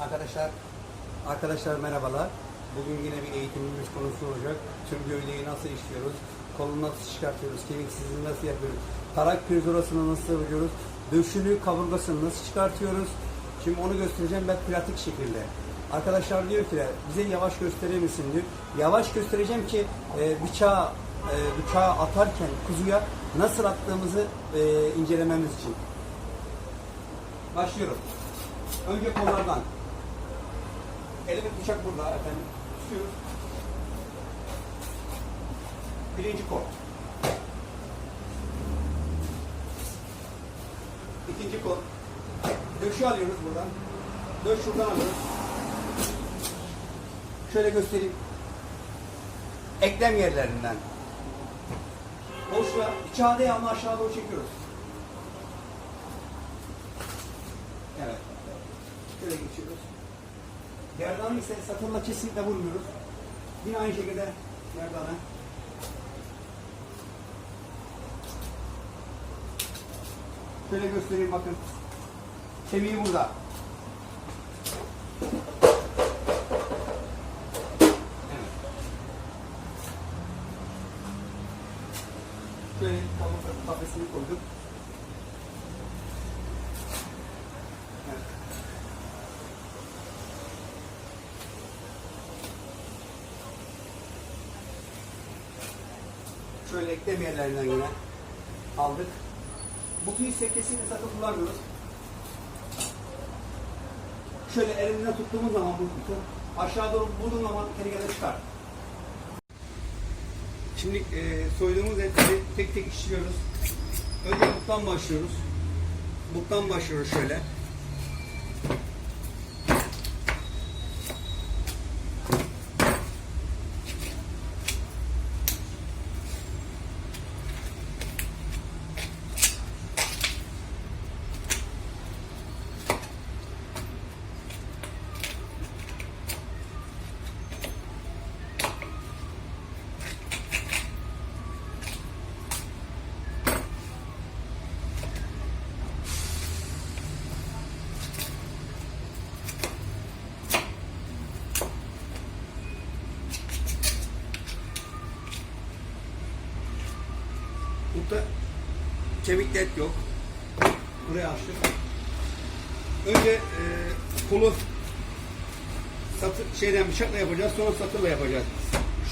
Arkadaşlar, arkadaşlar merhabalar. Bugün yine bir eğitimimiz konusu olacak. Tüm gövdeyi nasıl işliyoruz? Kolunu nasıl çıkartıyoruz? Kemiksizliğini nasıl yapıyoruz? Tarak pirzorasını nasıl yapıyoruz? Döşülü kaburgasını nasıl çıkartıyoruz? Şimdi onu göstereceğim ben pratik şekilde. Arkadaşlar diyor ki bize yavaş gösterir misin diyor. Yavaş göstereceğim ki e, bıçağı, e, bıçağı atarken kuzuya nasıl attığımızı e, incelememiz için. Başlıyorum. Önce kollardan. Elimde bıçak burada efendim. Tutuyoruz. Birinci kol. İkinci kol. Döşü alıyoruz buradan. Döş şuradan alıyoruz. Şöyle göstereyim. Eklem yerlerinden. Boşluğa, bıçağı değil ama aşağı doğru çekiyoruz. Evet. Şöyle geçiyoruz. Gerdanı ise satırla kesinlikle vurmuyoruz. Yine aynı şekilde gerdanı. Şöyle göstereyim bakın. Kemiği burada. Şöyle kafesini koyduk. Şöyle eklem yerlerinden yine aldık. Butu ise kesinlikle sakın kullanmıyoruz. Şöyle elimden tuttuğumuz zaman bu butu aşağı doğru vurduğum zaman kendi çıkar. Şimdi e, soyduğumuz etleri tek tek işliyoruz. Önce buttan başlıyoruz. Buttan başlıyoruz şöyle. Burada kemikli et yok. Buraya açtık. Önce e, kolu satır, şeyden bıçakla yapacağız, sonra satırla yapacağız.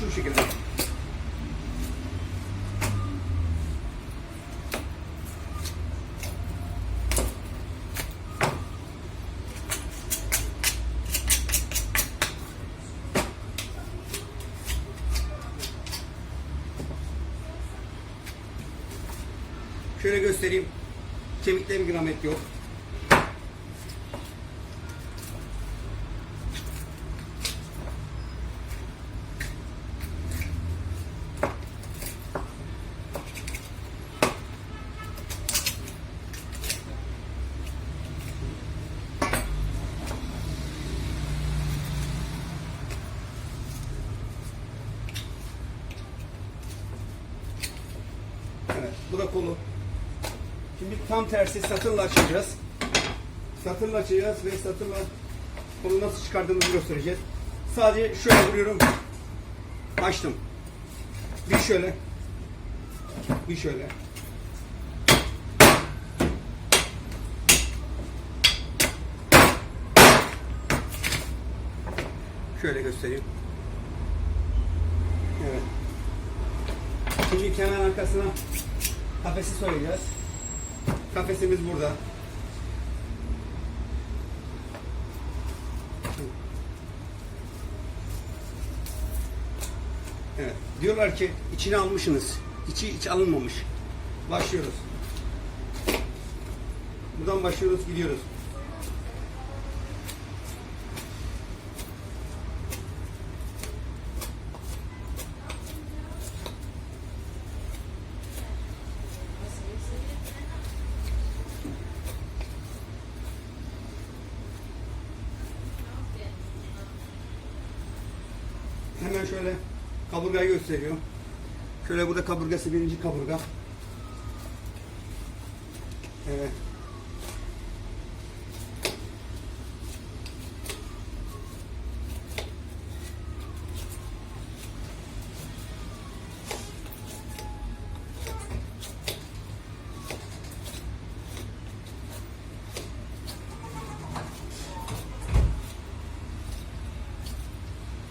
Şu şekilde. Şöyle göstereyim. Kemikte bir gram et yok. Evet, bu da kolu. Şimdi tam tersi satırla açacağız. Satırla açacağız ve satırla kolu nasıl çıkardığımızı göstereceğiz. Sadece şöyle vuruyorum. Açtım. Bir şöyle. Bir şöyle. Şöyle göstereyim. Evet. Şimdi kemer arkasına kafesi soyacağız. Kafesimiz burada. Evet. Diyorlar ki içine almışsınız. İçi hiç alınmamış. Başlıyoruz. Buradan başlıyoruz, gidiyoruz. şöyle kaburgayı gösteriyorum. Şöyle burada kaburgası birinci kaburga. Evet.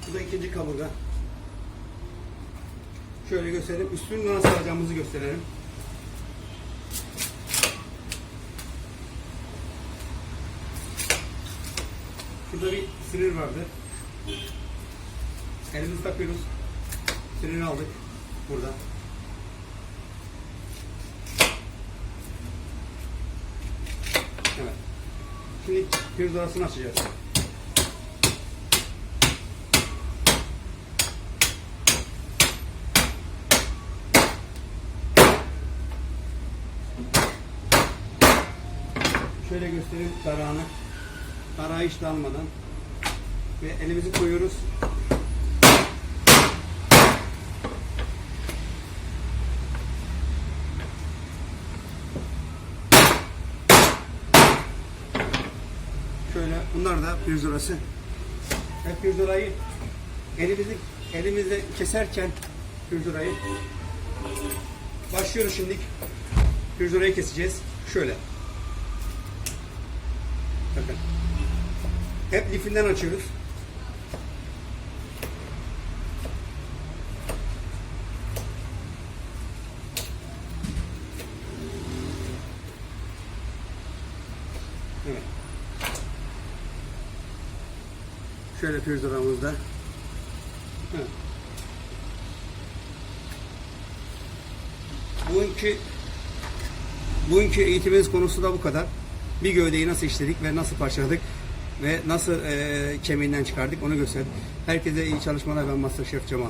Bu da ikinci kaburga. Şöyle göstereyim. Üstünü nasıl alacağımızı gösterelim. Şurada bir sinir vardı. Elimizi takıyoruz. Siniri aldık. Burada. Evet. Şimdi pirzorasını açacağız. Şöyle göstereyim tarağını. Tarağı hiç dalmadan. Ve elimizi koyuyoruz. Şöyle bunlar da pirzolası. Ve pirzolayı elimizi elimizle keserken pirzolayı başlıyoruz şimdi. Pirzolayı keseceğiz. Şöyle. Bakın. Hep lifinden açıyoruz. Evet. Şöyle pirzolamızda. Evet. Bugünkü bugünkü eğitimimiz konusu da bu kadar. Bir gövdeyi nasıl işledik ve nasıl parçaladık ve nasıl e, kemiğinden çıkardık onu gösterdik. Herkese iyi çalışmalar ben Master Şef Cemal.